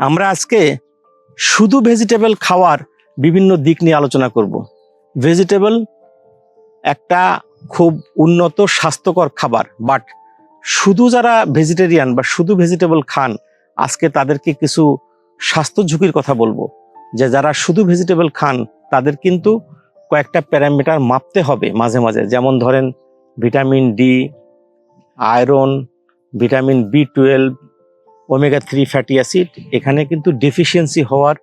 আমরা আজকে শুধু ভেজিটেবল খাওয়ার বিভিন্ন দিক নিয়ে আলোচনা করব। ভেজিটেবল একটা খুব উন্নত, স্বাস্থ্যকর খাবার বাট শুধু যারা ভেজিটেরিয়ান বা শুধু ভেজিটেবল খান, আজকে তাদেরকে কিছু স্বাস্থ্য ঝুঁকির কথা বলব। যে যারা শুধু ভেজিটেবল খান, তাদের কিন্তু কয়েকটা প্যারামিটার মাপতে হবে মাঝে মাঝে। যেমন ধরেন vitamin D iron vitamin B twelve omega three fatty acid এখানে কিন্তু ডেফিসিয়েন্সি হওয়ার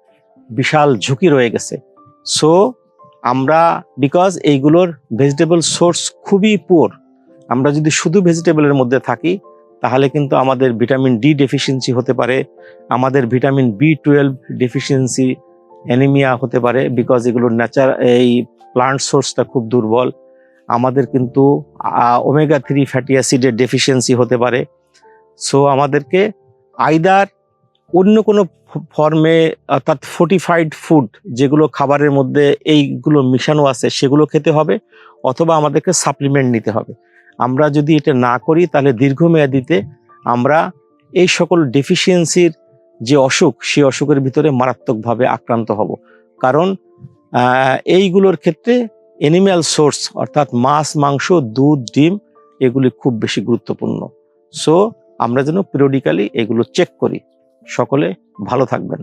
বিশাল ঝুঁকি রয়ে গেছে। সো আমরা বিকজ এইগুলোর ভেজিটেবল সোর্স খুবই পুয়ার আমরা যদি শুধু ভেজিটেবলের মধ্যে থাকি, তাহলে কিন্তু আমাদের ভিটামিন ডি ডেফিসিয়েন্সি হতে পারে, আমাদের vitamin B twelve deficiency anaemia হতে পারে বিকজ এগুলোর ন্যাচার এই প্লান্ট সোর্সটা খুব দুর্বল। আমাদের কিন্তু ওমেগা থ্রি ফ্যাটি অ্যাসিডের ডেফিসিয়েন্সি হতে পারে। সো আমাদেরকে আইদার অন্য কোনো ফর্মে অর্থাৎ ফোর্টিফাইড ফুড যেগুলো খাবারের মধ্যে এইগুলো মিশানো আছে সেগুলো খেতে হবে অথবা আমাদেরকে সাপ্লিমেন্ট নিতে হবে। আমরা যদি এটা না করি তাহলে দীর্ঘমেয়াদিতে আমরা এই সকল ডেফিসিয়েন্সির যে অসুখ, সেই অসুখের ভিতরে মারাত্মকভাবে আক্রান্ত হব। কারণ এইগুলোর ক্ষেত্রে এনিম্যাল সোর্স অর্থাৎ মাছ, মাংস, দুধ, ডিম, এগুলি খুব বেশি গুরুত্বপূর্ণ। সো আমরা যেন পিরিয়ডিক্যালি এগুলো চেক করি। সকলে ভালো থাকবেন।